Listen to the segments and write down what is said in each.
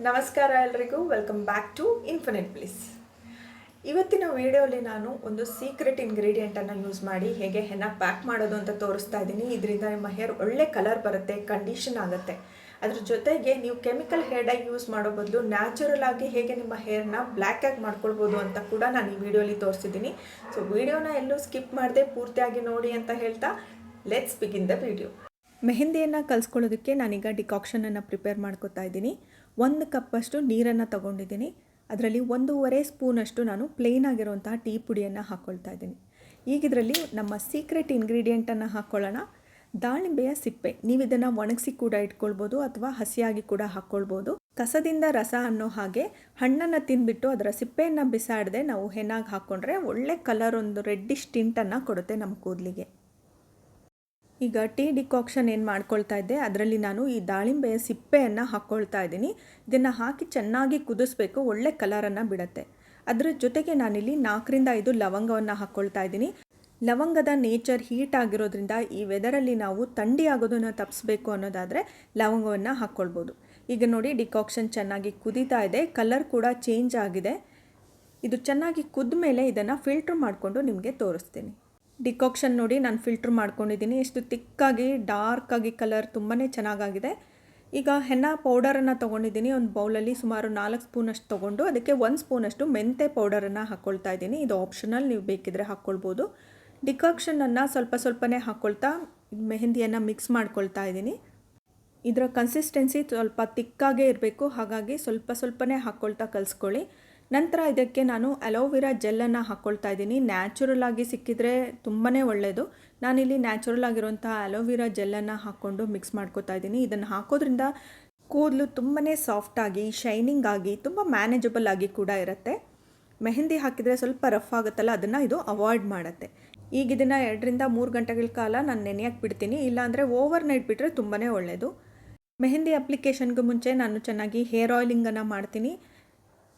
ನಮಸ್ಕಾರ ಎಲ್ರಿಗೂ. Welcome back to infinite please ಇವತ್ತಿನ ವಿಡಿಯೋಲಿ ನಾನು ಒಂದು ಸೀಕ್ರೆಟ್ ಇಂಗ್ರೀಡಿಯೆಂಟನ್ನು ಯೂಸ್ ಮಾಡಿ ಹೇಗೆ ಹೆನ್ನ ಪ್ಯಾಕ್ ಮಾಡೋದು ಅಂತ ತೋರಿಸ್ತಾ ಇದ್ದೀನಿ. ಇದರಿಂದ ನಿಮ್ಮ ಹೇರ್ ಒಳ್ಳೆ ಕಲರ್ ಬರುತ್ತೆ ಕಂಡೀಷನ್ ಆಗುತ್ತೆ. ಅದ್ರ ಜೊತೆಗೆ ನೀವು ಕೆಮಿಕಲ್ ಹೇರ್ ಡೈ ಯೂಸ್ ಮಾಡೋ ಬದಲು ನ್ಯಾಚುರಲ್ ಆಗಿ ಹೇಗೆ ನಿಮ್ಮ ಹೇರ್ನ ಬ್ಲ್ಯಾಕ್ ಆಗಿ ಮಾಡ್ಕೊಳ್ಬೋದು ಅಂತ ಕೂಡ ನಾನು ಈ ವಿಡಿಯೋಲಿ ತೋರಿಸಿದ್ದೀನಿ. ಸೊ ವಿಡಿಯೋನ ಎಲ್ಲೂ ಸ್ಕಿಪ್ ಮಾಡದೆ ಪೂರ್ತಿಯಾಗಿ ನೋಡಿ ಅಂತ ಹೇಳ್ತಾ ಲೆಟ್ಸ್ ಬಿಗಿನ್ ದ ವಿಡಿಯೋ ಮೆಹಂದಿಯನ್ನು ಕಲಿಸ್ಕೊಳ್ಳೋದಕ್ಕೆ ನಾನೀಗ ಡಿಕಾಕ್ಷನನ್ನು ಪ್ರಿಪೇರ್ ಮಾಡ್ಕೋತಾ ಇದ್ದೀನಿ. ಒಂದು ಕಪ್ಪಷ್ಟು ನೀರನ್ನು ತಗೊಂಡಿದ್ದೀನಿ. ಅದರಲ್ಲಿ ಒಂದೂವರೆ ಸ್ಪೂನಷ್ಟು ನಾನು ಪ್ಲೇನ್ ಆಗಿರುವಂತಹ ಟೀ ಪುಡಿಯನ್ನು ಹಾಕ್ಕೊಳ್ತಾ ಇದ್ದೀನಿ. ಈಗ ಇದರಲ್ಲಿ ನಮ್ಮ ಸೀಕ್ರೆಟ್ ಇಂಗ್ರೀಡಿಯೆಂಟನ್ನು ಹಾಕ್ಕೊಳ್ಳೋಣ ದಾಳಿಂಬೆಯ ಸಿಪ್ಪೆ. ನೀವು ಇದನ್ನು ಒಣಗಿಸಿ ಕೂಡ ಇಟ್ಕೊಳ್ಬೋದು ಅಥವಾ ಹಸಿಯಾಗಿ ಕೂಡ ಹಾಕ್ಕೊಳ್ಬೋದು ಕಸದಿಂದ ರಸ ಅನ್ನೋ ಹಾಗೆ ಹಣ್ಣನ್ನು ತಿಂದ್ಬಿಟ್ಟು ಅದರ ಸಿಪ್ಪೆಯನ್ನು ಬಿಸಾಡದೆ ನಾವು ಹೆನಾಗಿ ಹಾಕ್ಕೊಂಡ್ರೆ ಒಳ್ಳೆ ಕಲರ್ ಒಂದು ರೆಡ್ಡಿಶ್ ಟಿಂಟನ್ನು ಕೊಡುತ್ತೆ ನಮ್ಮ ಕೂದಲಿಗೆ. ಈಗ ಟೀ ಡಿಕಾಕ್ಷನ್ ಏನು ಮಾಡ್ಕೊಳ್ತಾ ಇದ್ದೆ, ಅದರಲ್ಲಿ ನಾನು ಈ ದಾಳಿಂಬೆಯ ಸಿಪ್ಪೆಯನ್ನು ಹಾಕ್ಕೊಳ್ತಾ ಇದ್ದೀನಿ. ಇದನ್ನು ಹಾಕಿ ಚೆನ್ನಾಗಿ ಕುದಿಸ್ಬೇಕು, ಒಳ್ಳೆ ಕಲರನ್ನು ಬಿಡುತ್ತೆ. ಅದರ ಜೊತೆಗೆ ನಾನಿಲ್ಲಿ ನಾಲ್ಕರಿಂದ ಐದು ಲವಂಗವನ್ನು ಹಾಕ್ಕೊಳ್ತಾ ಇದ್ದೀನಿ. ಲವಂಗದ ನೇಚರ್ ಹೀಟ್ ಆಗಿರೋದ್ರಿಂದ ಈ ವೆದರಲ್ಲಿ ನಾವು ಥಂಡಿ ಆಗೋದನ್ನು ತಪ್ಪಿಸ್ಬೇಕು ಅನ್ನೋದಾದರೆ ಲವಂಗವನ್ನು ಹಾಕ್ಕೊಳ್ಬೋದು ಈಗ ನೋಡಿ, ಡಿಕಾಕ್ಷನ್ ಚೆನ್ನಾಗಿ ಕುದೀತಾ ಇದೆ ಕಲರ್ ಕೂಡ ಚೇಂಜ್ ಆಗಿದೆ. ಇದು ಚೆನ್ನಾಗಿ ಕುದ್ದ ಮೇಲೆ ಇದನ್ನು ಫಿಲ್ಟ್ರ್ ಮಾಡಿಕೊಂಡು ನಿಮಗೆ ತೋರಿಸ್ತೀನಿ. ಡಿಕಾಕ್ಷನ್ ನೋಡಿ ನಾನು ಫಿಲ್ಟ್ರ್ ಮಾಡ್ಕೊಂಡಿದ್ದೀನಿ. ಎಷ್ಟು ತಿಕ್ಕಾಗಿ ಡಾರ್ಕಾಗಿ ಕಲರ್ ತುಂಬಾ ಚೆನ್ನಾಗಾಗಿದೆ. ಈಗ ಹೆನ್ನ ಪೌಡರನ್ನು ತೊಗೊಂಡಿದ್ದೀನಿ. ಒಂದು ಬೌಲಲ್ಲಿ ಸುಮಾರು ನಾಲ್ಕು ಸ್ಪೂನಷ್ಟು ತೊಗೊಂಡು ಅದಕ್ಕೆ ಒಂದು ಸ್ಪೂನಷ್ಟು ಮೆಂತೆ ಪೌಡರನ್ನು ಹಾಕ್ಕೊಳ್ತಾ ಇದ್ದೀನಿ. ಇದು ಆಪ್ಷನಲ್ ನೀವು ಬೇಕಿದ್ರೆ ಹಾಕ್ಕೊಳ್ಬೋದು ಡಿಕಾಕ್ಷನನ್ನು ಸ್ವಲ್ಪ ಸ್ವಲ್ಪನೇ ಹಾಕ್ಕೊಳ್ತಾ ಮೆಹಂದಿಯನ್ನು ಮಿಕ್ಸ್ ಮಾಡ್ಕೊಳ್ತಾ ಇದ್ದೀನಿ. ಇದರ ಕನ್ಸಿಸ್ಟೆನ್ಸಿ ಸ್ವಲ್ಪ ತಿಕ್ಕಾಗೇ ಇರಬೇಕು. ಹಾಗಾಗಿ ಸ್ವಲ್ಪ ಸ್ವಲ್ಪನೇ ಹಾಕ್ಕೊಳ್ತಾ ಕಲಿಸ್ಕೊಳ್ಳಿ. ನಂತರ ಇದಕ್ಕೆ ನಾನು ಅಲೋವೆರಾ ಜೆಲ್ಲನ್ನು ಹಾಕ್ಕೊಳ್ತಾ ಇದ್ದೀನಿ. ನ್ಯಾಚುರಲ್ ಆಗಿ ಸಿಕ್ಕಿದರೆ ತುಂಬಾ ಒಳ್ಳೆಯದು ನಾನಿಲ್ಲಿ ನ್ಯಾಚುರಲ್ ಆಗಿರುವಂಥ ಅಲೋವೆರಾ ಜೆಲ್ಲನ್ನು ಹಾಕ್ಕೊಂಡು ಮಿಕ್ಸ್ ಮಾಡ್ಕೋತಾ ಇದ್ದೀನಿ. ಇದನ್ನು ಹಾಕೋದ್ರಿಂದ ಕೂದಲು ತುಂಬಾ ಸಾಫ್ಟಾಗಿ ಶೈನಿಂಗ್ ಆಗಿ, ತುಂಬ ಮ್ಯಾನೇಜಬಲ್ ಆಗಿ ಕೂಡ ಇರುತ್ತೆ. ಮೆಹಂದಿ ಹಾಕಿದರೆ ಸ್ವಲ್ಪ ರಫ್ ಆಗುತ್ತಲ್ಲ, ಅದನ್ನು ಇದು ಅವಾಯ್ಡ್ ಮಾಡುತ್ತೆ. ಈಗ ಇದನ್ನು ಎರಡರಿಂದ ಮೂರು ಗಂಟೆಗಳ ಕಾಲ ನಾನು ನೆನೆಯಕ್ಕೆ ಬಿಡ್ತೀನಿ. ಇಲ್ಲಾಂದರೆ ಓವರ್ ನೈಟ್ ಬಿಟ್ಟರೆ ತುಂಬಾ ಒಳ್ಳೆಯದು ಮೆಹಂದಿ ಅಪ್ಲಿಕೇಶನ್ಗೂ ಮುಂಚೆ ನಾನು ಚೆನ್ನಾಗಿ ಹೇರ್ ಆಯಿಲಿಂಗನ್ನು ಮಾಡ್ತೀನಿ.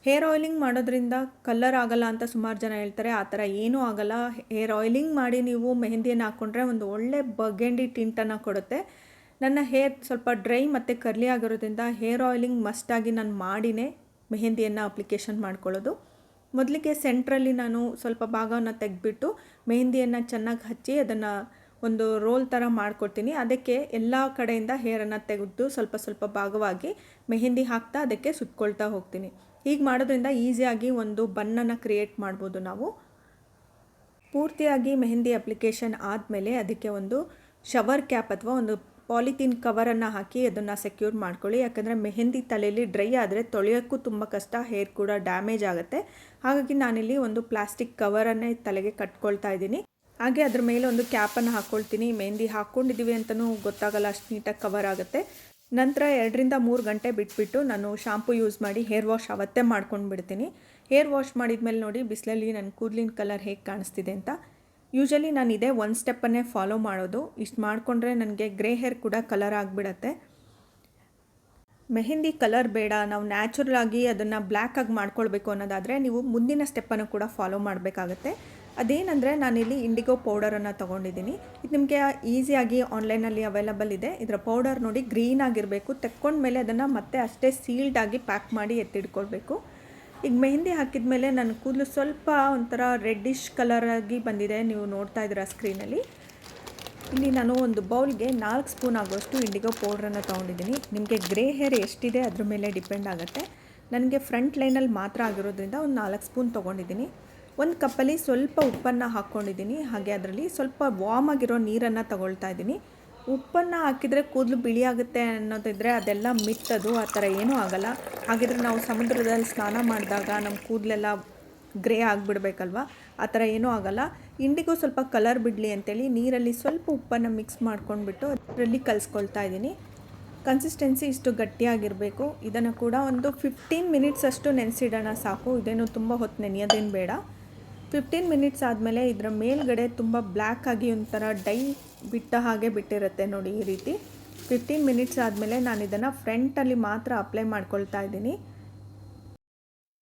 ಹೇರ್ ಆಯಿಲಿಂಗ್ ಮಾಡೋದ್ರಿಂದ ಕಲ್ಲರ್ ಆಗಲ್ಲ ಅಂತ ಸುಮಾರು ಜನ ಹೇಳ್ತಾರೆ. ಆ ಥರ ಏನೂ ಆಗಲ್ಲ. ಹೇರ್ ಆಯಿಲಿಂಗ್ ಮಾಡಿ ನೀವು ಮೆಹಂದಿಯನ್ನು ಹಾಕ್ಕೊಂಡ್ರೆ ಒಂದು ಒಳ್ಳೆ ಬಗೆಂಡಿ ಟಿಂಟನ್ನು ಕೊಡುತ್ತೆ. ನನ್ನ ಹೇರ್ ಸ್ವಲ್ಪ ಡ್ರೈ ಮತ್ತು ಕರ್ಲಿ ಆಗಿರೋದ್ರಿಂದ ಹೇರ್ ಆಯಿಲಿಂಗ್ ಮಸ್ಟಾಗಿ ನಾನು ಮಾಡಿನೇ ಮೆಹಂದಿಯನ್ನು ಅಪ್ಲಿಕೇಶನ್ ಮಾಡ್ಕೊಳ್ಳೋದು. ಮೊದಲಿಗೆ ಸೆಂಟ್ರಲ್ಲಿ ನಾನು ಸ್ವಲ್ಪ ಭಾಗವನ್ನು ತೆಗೆದ್ಬಿಟ್ಟು ಮೆಹಂದಿಯನ್ನು ಚೆನ್ನಾಗಿ ಹಚ್ಚಿ ಅದನ್ನು ಒಂದು ರೋಲ್ ಥರ ಮಾಡ್ಕೊಡ್ತೀನಿ. ಅದಕ್ಕೆ ಎಲ್ಲ ಕಡೆಯಿಂದ ಹೇರನ್ನು ತೆಗೆದು ಸ್ವಲ್ಪ ಸ್ವಲ್ಪ ಭಾಗವಾಗಿ ಮೆಹಂದಿ ಹಾಕ್ತಾ ಅದಕ್ಕೆ ಸುತ್ಕೊಳ್ತಾ ಹೋಗ್ತೀನಿ. ಹೀಗೆ ಮಾಡೋದ್ರಿಂದ ಈಸಿಯಾಗಿ ಒಂದು ಬನ್ನನ್ನು ಕ್ರಿಯೇಟ್ ಮಾಡ್ಬೋದು ನಾವು. ಪೂರ್ತಿಯಾಗಿ ಮೆಹಂದಿ ಅಪ್ಲಿಕೇಶನ್ ಆದಮೇಲೆ ಅದಕ್ಕೆ ಒಂದು ಶವರ್ ಕ್ಯಾಪ್ ಅಥವಾ ಒಂದು ಪಾಲಿಥೀನ್ ಕವರನ್ನು ಹಾಕಿ ಅದನ್ನು ಸೆಕ್ಯೂರ್ ಮಾಡ್ಕೊಳ್ಳಿ. ಯಾಕಂದರೆ ಮೆಹಂದಿ ತಲೆಯಲ್ಲಿ ಡ್ರೈ ಆದರೆ ತೊಳೆಯೋಕ್ಕೂ ತುಂಬ ಕಷ್ಟ ಹೇರ್ ಕೂಡ ಡ್ಯಾಮೇಜ್ ಆಗುತ್ತೆ. ಹಾಗಾಗಿ ನಾನಿಲ್ಲಿ ಒಂದು ಪ್ಲಾಸ್ಟಿಕ್ ಕವರನ್ನೇ ತಲೆಗೆ ಕಟ್ಕೊಳ್ತಾ ಇದ್ದೀನಿ. ಹಾಗೆ ಅದ್ರ ಮೇಲೆ ಒಂದು ಕ್ಯಾಪನ್ನು ಹಾಕ್ಕೊಳ್ತೀನಿ ಮೆಹಂದಿ ಹಾಕ್ಕೊಂಡಿದ್ದೀವಿ ಅಂತಲೂ ಗೊತ್ತಾಗಲ್ಲ ಅಷ್ಟು ನೀಟಾಗಿ ಕವರ್ ಆಗುತ್ತೆ. ನಂತರ ಎರಡರಿಂದ ಮೂರು ಗಂಟೆ ಬಿಟ್ಬಿಟ್ಟು ನಾನು ಶಾಂಪು ಯೂಸ್ ಮಾಡಿ ಹೇರ್ ವಾಶ್ ಅವತ್ತೇ ಮಾಡ್ಕೊಂಡು ಬಿಡ್ತೀನಿ. ಹೇರ್ ವಾಶ್ ಮಾಡಿದ್ಮೇಲೆ ನೋಡಿ ಬಿಸಿಲಲ್ಲಿ ನನ್ನ ಕೂದಲಿನ ಕಲರ್ ಹೇಗೆ ಕಾಣಿಸ್ತಿದೆ ಅಂತ. ಯೂಶಲಿ ನಾನು ಇದೇ ಒಂದು ಸ್ಟೆಪ್ಪನ್ನೇ ಫಾಲೋ ಮಾಡೋದು. ಇಷ್ಟು ಮಾಡಿಕೊಂಡ್ರೆ ನನಗೆ ಗ್ರೇ ಹೇರ್ ಕೂಡ ಕಲರ್ ಆಗಿಬಿಡತ್ತೆ. ಮೆಹಂದಿ ಕಲರ್ ಬೇಡ, ನಾವು ನ್ಯಾಚುರಲ್ ಆಗಿ ಅದನ್ನು ಬ್ಲ್ಯಾಕಾಗಿ ಮಾಡ್ಕೊಳ್ಬೇಕು ಅನ್ನೋದಾದರೆ ನೀವು ಮುಂದಿನ ಸ್ಟೆಪ್ಪನ್ನು ಕೂಡ ಫಾಲೋ ಮಾಡಬೇಕಾಗತ್ತೆ. ಅದೇನೆಂದರೆ ನಾನಿಲ್ಲಿ ಇಂಡಿಗೋ ಪೌಡರನ್ನು ತೊಗೊಂಡಿದ್ದೀನಿ. ಇದು ನಿಮಗೆ ಈಸಿಯಾಗಿ ಆನ್ಲೈನಲ್ಲಿ ಅವೈಲಬಲ್ ಇದೆ. ಇದರ ಪೌಡರ್ ನೋಡಿ ಗ್ರೀನ್ ಆಗಿರಬೇಕು. ತೆಕ್ಕೊಂಡ್ಮೇಲೆ ಅದನ್ನು ಮತ್ತೆ ಅಷ್ಟೇ ಸೀಲ್ಡಾಗಿ ಪ್ಯಾಕ್ ಮಾಡಿ ಎತ್ತಿಡ್ಕೊಳ್ಬೇಕು ಈಗ ಮೆಹಂದಿ ಹಾಕಿದ ಮೇಲೆ ನನ್ನ ಕೂದಲು ಸ್ವಲ್ಪ ಒಂಥರ ರೆಡ್ಡಿಶ್ ಕಲರಾಗಿ ಆಗಿ ಬಂದಿದೆ. ನೀವು ನೋಡ್ತಾ ಇದ್ದೀರಾ ಸ್ಕ್ರೀನಲ್ಲಿ ಇಲ್ಲಿ ನಾನು ಒಂದು ಬೌಲ್ಗೆ ನಾಲ್ಕು ಸ್ಪೂನ್ ಆಗೋಷ್ಟು ಇಂಡಿಗೋ ಪೌಡ್ರನ್ನು ತೊಗೊಂಡಿದ್ದೀನಿ. ನಿಮಗೆ ಗ್ರೇ ಹೇರ್ ಎಷ್ಟಿದೆ ಅದ್ರ ಮೇಲೆ ಡಿಪೆಂಡ್ ಆಗುತ್ತೆ. ನನಗೆ ಫ್ರಂಟ್ ಲೈನಲ್ಲಿ ಮಾತ್ರ ಆಗಿರೋದ್ರಿಂದ ಒಂದು ನಾಲ್ಕು ಸ್ಪೂನ್ ತೊಗೊಂಡಿದ್ದೀನಿ. ಒಂದು ಕಪ್ಪಲ್ಲಿ ಸ್ವಲ್ಪ ಉಪ್ಪನ್ನು ಹಾಕ್ಕೊಂಡಿದ್ದೀನಿ ಹಾಗೆ ಅದರಲ್ಲಿ ಸ್ವಲ್ಪ ವಾಮ್ ಆಗಿರೋ ನೀರನ್ನು ತಗೊಳ್ತಾ ಇದ್ದೀನಿ. ಉಪ್ಪನ್ನು ಹಾಕಿದರೆ ಕೂದಲು ಬಿಳಿ ಆಗುತ್ತೆ ಅನ್ನೋದಿದ್ರೆ ಅದೆಲ್ಲ ಮಿತ್ತದು, ಆ ಥರ ಏನೂ ಆಗಲ್ಲ. ಹಾಗಿದ್ರೆ ನಾವು ಸಮುದ್ರದಲ್ಲಿ ಸ್ನಾನ ಮಾಡಿದಾಗ ನಮ್ಮ ಕೂದಲೆಲ್ಲ ಗ್ರೇ ಆಗಿಬಿಡ್ಬೇಕಲ್ವ? ಆ ಥರ ಏನೂ ಆಗಲ್ಲ. ಇಂಡಿಗೂ ಸ್ವಲ್ಪ ಕಲರ್ ಬಿಡಲಿ ಅಂತೇಳಿ ನೀರಲ್ಲಿ ಸ್ವಲ್ಪ ಉಪ್ಪನ್ನು ಮಿಕ್ಸ್ ಮಾಡ್ಕೊಂಡ್ಬಿಟ್ಟು ಅದರಲ್ಲಿ ಕಲಿಸ್ಕೊಳ್ತಾ ಇದ್ದೀನಿ. ಕನ್ಸಿಸ್ಟೆನ್ಸಿ ಇಷ್ಟು ಗಟ್ಟಿಯಾಗಿರಬೇಕು. ಇದನ್ನು ಕೂಡ ಒಂದು ಫಿಫ್ಟೀನ್ ಮಿನಿಟ್ಸ್ ಅಷ್ಟು ನೆನೆಸಿಡೋಣ ಸಾಕು. ಇದೇನು ತುಂಬ ಹೊತ್ತು ನೆನೆಯೋದೇನು ಬೇಡ. ಫಿಫ್ಟೀನ್ ಮಿನಿಟ್ಸ್ ಆದಮೇಲೆ ಇದರ ಮೇಲ್ಗಡೆ ತುಂಬ ಬ್ಲ್ಯಾಕ್ ಆಗಿ ಒಂಥರ ಡೈ ಬಿಟ್ಟ ಹಾಗೆ ಬಿಟ್ಟಿರುತ್ತೆ ನೋಡಿ ಈ ರೀತಿ. ಫಿಫ್ಟೀನ್ ಮಿನಿಟ್ಸ್ ಆದಮೇಲೆ ನಾನು ಇದನ್ನು ಫ್ರಂಟಲ್ಲಿ ಮಾತ್ರ ಅಪ್ಲೈ ಮಾಡ್ಕೊಳ್ತಾ ಇದ್ದೀನಿ.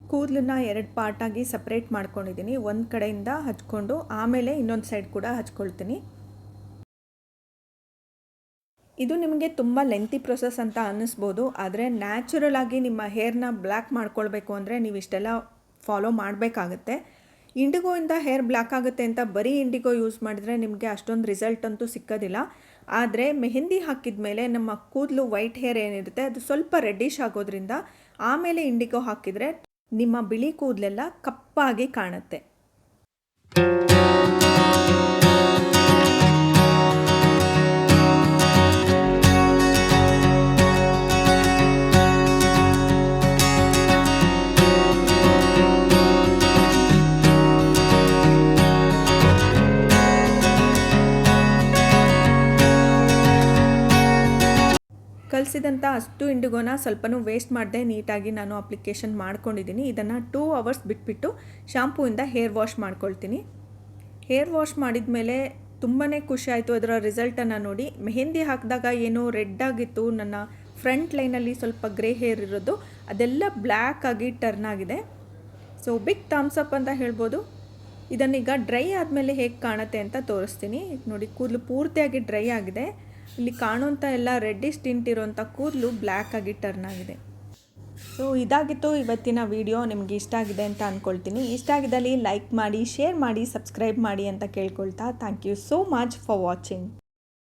ಕೂದಲನ್ನ ಎರಡು ಪಾರ್ಟಾಗಿ ಸಪ್ರೇಟ್ ಮಾಡ್ಕೊಂಡಿದ್ದೀನಿ. ಒಂದು ಕಡೆಯಿಂದ ಹಚ್ಕೊಂಡು ಆಮೇಲೆ ಇನ್ನೊಂದು ಸೈಡ್ ಕೂಡ ಹಚ್ಕೊಳ್ತೀನಿ. ಇದು ನಿಮಗೆ ತುಂಬ ಲೆಂತಿ ಪ್ರೊಸೆಸ್ ಅಂತ ಅನ್ನಿಸ್ಬೋದು. ಆದರೆ ನ್ಯಾಚುರಲ್ ಆಗಿ ನಿಮ್ಮ ಹೇರ್ನ ಬ್ಲ್ಯಾಕ್ ಮಾಡ್ಕೊಳ್ಬೇಕು ಅಂದರೆ ನೀವು ಇಷ್ಟೆಲ್ಲ ಫಾಲೋ ಮಾಡಬೇಕಾಗತ್ತೆ. ಇಂಡಿಗೋಯಿಂದ ಹೇರ್ ಬ್ಲ್ಯಾಕ್ ಆಗುತ್ತೆ ಅಂತ ಬರೀ ಇಂಡಿಗೋ ಯೂಸ್ ಮಾಡಿದ್ರೆ ನಿಮಗೆ ಅಷ್ಟೊಂದು ರಿಸಲ್ಟ್ ಅಂತೂ ಸಿಕ್ಕೋದಿಲ್ಲ. ಆದರೆ ಮೆಹಂದಿ ಹಾಕಿದ ಮೇಲೆ ನಮ್ಮ ಕೂದಲು ವೈಟ್ ಹೇರ್ ಏನಿರುತ್ತೆ, ಅದು ಸ್ವಲ್ಪ ರೆಡ್ಡಿಶ್ ಆಗೋದ್ರಿಂದ ಆಮೇಲೆ ಇಂಡಿಗೋ ಹಾಕಿದರೆ ನಿಮ್ಮ ಬಿಳಿ ಕೂದಲೆಲ್ಲ ಕಪ್ಪಾಗಿ ಕಾಣುತ್ತೆ. ಕಲಿಸಿದಂಥ ಅಷ್ಟು ಇಂಡಿಗೋನ ಸ್ವಲ್ಪನೂ ವೇಸ್ಟ್ ಮಾಡದೆ ನೀಟಾಗಿ ನಾನು ಅಪ್ಲಿಕೇಶನ್ ಮಾಡ್ಕೊಂಡಿದ್ದೀನಿ. ಇದನ್ನು ಟೂ ಅವರ್ಸ್ ಬಿಟ್ಬಿಟ್ಟು ಶಾಂಪೂಯಿಂದ ಹೇರ್ ವಾಶ್ ಮಾಡ್ಕೊಳ್ತೀನಿ. ಹೇರ್ ವಾಶ್ ಮಾಡಿದ ಮೇಲೆ ತುಂಬಾ ಖುಷಿ ಆಯಿತು. ಅದರ ರಿಸಲ್ಟನ್ನು ನೋಡಿ. ಮೆಹಂದಿ ಹಾಕಿದಾಗ ಏನೋ ರೆಡ್ ಆಗಿತ್ತು. ನನ್ನ ಫ್ರಂಟ್ ಲೈನಲ್ಲಿ ಸ್ವಲ್ಪ ಗ್ರೇ ಹೇರ್ ಇರೋದು. ಅದೆಲ್ಲ ಬ್ಲ್ಯಾಕ್ ಆಗಿ ಟರ್ನ್ ಆಗಿದೆ. ಸೊ ಬಿಗ್ ಥಮ್ಸ್ ಅಪ್ ಅಂತ ಹೇಳ್ಬೋದು. ಇದನ್ನೀಗ ಡ್ರೈ ಆದಮೇಲೆ ಹೇಗೆ ಕಾಣುತ್ತೆ ಅಂತ ತೋರಿಸ್ತೀನಿ. ನೋಡಿ, ಕೂದಲು ಪೂರ್ತಿಯಾಗಿ ಡ್ರೈ ಆಗಿದೆ. ಇಲ್ಲಿ ಕಾಣುವಂಥ ಎಲ್ಲ ರೆಡ್ಡಿಶ್ ಟಿಂಟ್ ಇರೋಂಥ ಕೂದಲು ಬ್ಲ್ಯಾಕ್ ಆಗಿ ಟರ್ನ್ ಆಗಿದೆ. ಸೊ ಇದಾಗಿತ್ತು ಇವತ್ತಿನ ವಿಡಿಯೋ ನಿಮಗೆ ಇಷ್ಟ ಆಗಿದೆ ಅಂತ ಅಂದ್ಕೊಳ್ತೀನಿ ಇಷ್ಟ ಆಗಿದ್ದಲ್ಲಿ ಲೈಕ್ ಮಾಡಿ ಶೇರ್ ಮಾಡಿ ಸಬ್ಸ್ಕ್ರೈಬ್ ಮಾಡಿ ಅಂತ ಕೇಳ್ಕೊಳ್ತಾ thank you so much for watching